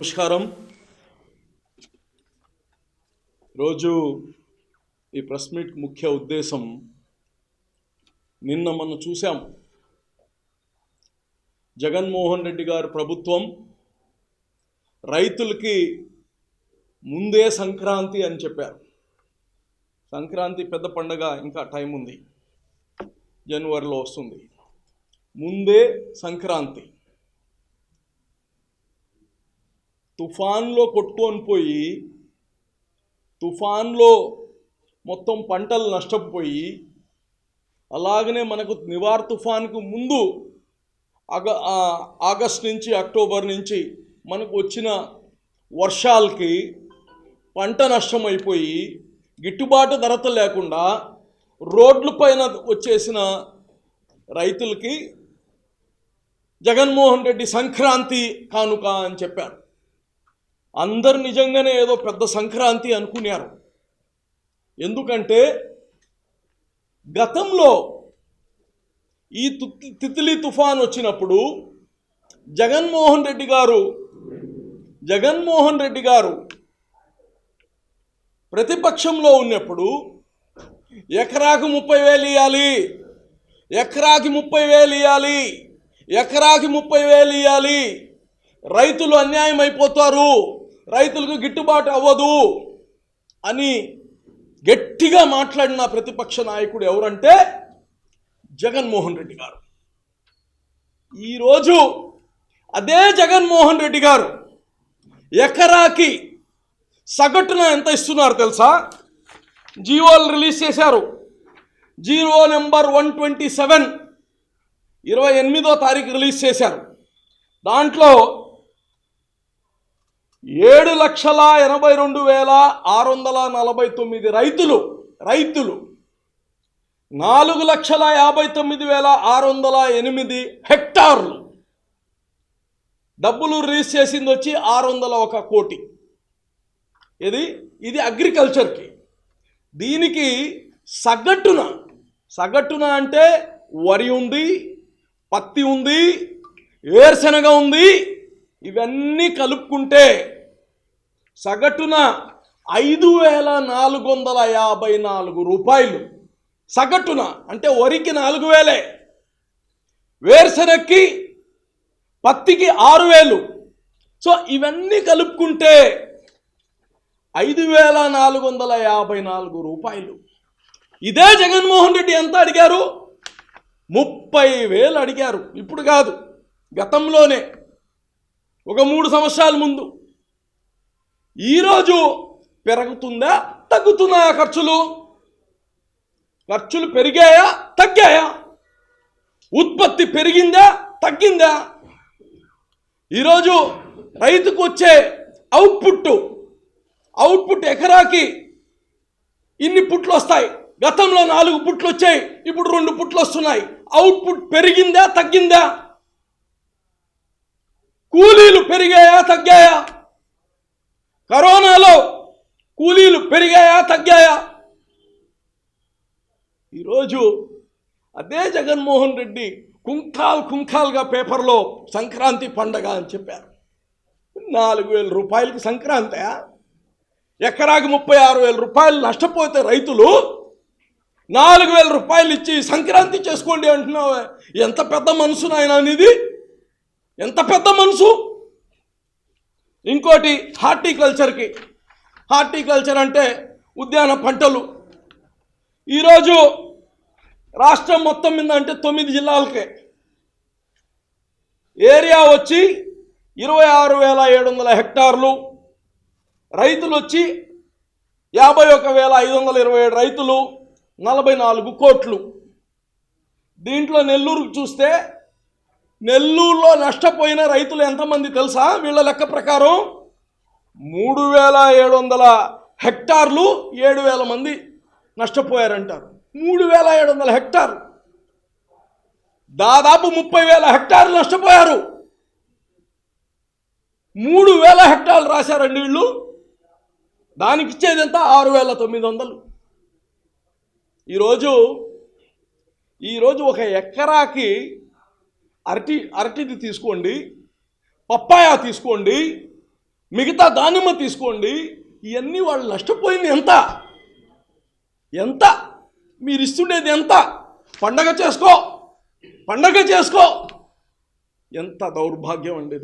నమస్కారం. రోజు ఈ ప్రెస్ మీట్ ముఖ్య ఉద్దేశం నిన్న మనం చూసాం జగన్మోహన్ రెడ్డి గారు ప్రభుత్వం రైతులకి ముందే సంక్రాంతి అని చెప్పారు. సంక్రాంతి పెద్ద పండగ ఇంకా టైం ఉంది. జనవరిలో వస్తుంది. ముందే సంక్రాంతి. తుఫాన్లో కొట్టుకొని పోయి తుఫాన్లో మొత్తం పంటలు నష్టపోయి అలాగనే మనకు నివార్ తుఫాన్కు ముందు ఆగ ఆగస్ట్ నుంచి అక్టోబర్ నుంచి మనకు వచ్చిన వర్షాలకి పంట నష్టం అయిపోయి గిట్టుబాటు ధరత లేకుండా రోడ్ల పైన వచ్చేసిన రైతులకి జగన్మోహన్ రెడ్డి సంక్రాంతి కానుక అని చెప్పారు అందరు నిజంగానే ఏదో పెద్ద సంక్రాంతి అనుకున్నారు. ఎందుకంటే గతంలో ఈ తిత్లీ తుఫాన్ వచ్చినప్పుడు జగన్మోహన్ రెడ్డి గారు జగన్మోహన్ రెడ్డి గారు ప్రతిపక్షంలో ఉన్నప్పుడు ఎకరాకు ముప్పై వేలు ఇవ్వాలి ఎకరాకి ముప్పై వేలు ఇవ్వాలి ఎకరాకి ముప్పై వేలు ఇవ్వాలి రైతులు అన్యాయం అయిపోతారు. రైతులకు గిట్టుబాటు అవ్వదు అని గట్టిగా మాట్లాడిన ప్రతిపక్ష నాయకుడు ఎవరంటే జగన్మోహన్ రెడ్డి గారు. ఈరోజు అదే జగన్మోహన్ రెడ్డి గారు ఎకరాకి సగటున ఎంత ఇస్తున్నారు తెలుసా? జీవోలు రిలీజ్ చేశారు. Zero number one twenty seven ఇరవై ఎనిమిదో తారీఖు రిలీజ్ చేశారు. దాంట్లో ఏడు లక్షల ఎనభై రెండు వేల ఆరు వందల నలభై తొమ్మిది రైతులు రైతులు నాలుగు లక్షల యాభై తొమ్మిది వేల ఆరు వందల ఎనిమిది హెక్టార్లు డబ్బులు రిలీజ్ చేసింది వచ్చి ఆరు వందల ఒక కోటి. ఇది ఇది అగ్రికల్చర్కి. దీనికి సగటున సగటున అంటే వరి ఉంది పత్తి ఉంది వేరుశనగ ఉంది ఇవన్నీ కలుపుకుంటే సగటున ఐదు వేల నాలుగు వందల యాభై నాలుగు రూపాయలు. సగటున అంటే వరికి నాలుగు వేలే. వేరుశనక్కి పత్తికి ఆరు వేలు. సో ఇవన్నీ కలుపుకుంటే ఐదు వేల నాలుగు వందల యాభై నాలుగు రూపాయలు. ఇదే జగన్మోహన్ రెడ్డి ఎంత అడిగారు? ముప్పై వేలు అడిగారు. ఇప్పుడు కాదు గతంలోనే. ఒక మూడు సంవత్సరాల ముందు. ఈరోజు పెరుగుతుందా తగ్గుతుందా ఖర్చులు? ఖర్చులు పెరిగాయా తగ్గాయా? ఉత్పత్తి పెరిగిందా తగ్గిందా? ఈరోజు రైతుకు వచ్చే అవుట్పుట్ అవుట్పుట్ ఎకరాకి ఇన్ని పుట్లు వస్తాయి. గతంలో నాలుగు పుట్లు వచ్చాయి ఇప్పుడు రెండు పుట్లు వస్తున్నాయి. అవుట్పుట్ పెరిగిందా తగ్గిందా? కూలీలు పెరిగాయా తగ్గాయా? కరోనాలో కూలీలు పెరిగాయా తగ్గాయా? ఈరోజు అదే జగన్మోహన్ రెడ్డి కుంకాల్ కుంకాల్గా పేపర్లో సంక్రాంతి పండగ అని చెప్పారు. నాలుగు వేల రూపాయలకి సంక్రాంతి ఎకరాకి ముప్పై ఆరు వేల రూపాయలు నష్టపోతే రైతులు నాలుగు వేల రూపాయలు ఇచ్చి సంక్రాంతి చేసుకోండి అంటున్నావు. ఎంత పెద్ద మనసు నాయన అనేది ఎంత పెద్ద మనసు? ఇంకోటి హార్టికల్చర్కి. హార్టికల్చర్ అంటే ఉద్యాన పంటలు. ఈరోజు రాష్ట్రం మొత్తం మీద అంటే తొమ్మిది జిల్లాలకే. ఏరియా వచ్చి ఇరవై ఆరు వేల ఏడు వందల హెక్టార్లు. రైతులు వచ్చి యాభై ఒక వేల ఐదు వందల ఇరవై ఏడు రైతులు నలభై నాలుగు కోట్లు. దీంట్లో నెల్లూరుకు చూస్తే నెల్లూరులో నష్టపోయిన రైతులు ఎంతమంది తెలుసా? వీళ్ళ లెక్క ప్రకారం మూడు వేల ఏడు వందల హెక్టార్లు ఏడు వేల మంది నష్టపోయారంటారు. మూడు వేల ఏడు వందల హెక్టార్లు. దాదాపు ముప్పై వేల హెక్టార్లు నష్టపోయారు. మూడు వేల హెక్టార్లు రాశారండి వీళ్ళు. దానికి ఇచ్చేది ఎంత ఆరు వేల తొమ్మిది వందలు. ఈరోజు ఈరోజు ఒక ఎకరాకి అరటి అరటిది తీసుకోండి పప్పాయ తీసుకోండి మిగతా దానిమ్మ తీసుకోండి ఇవన్నీ వాళ్ళు నష్టపోయింది ఎంత? ఎంత? మీరు ఇస్తుండేది ఎంత? పండగ చేసుకో పండగ చేసుకో. ఎంత దౌర్భాగ్యం అండి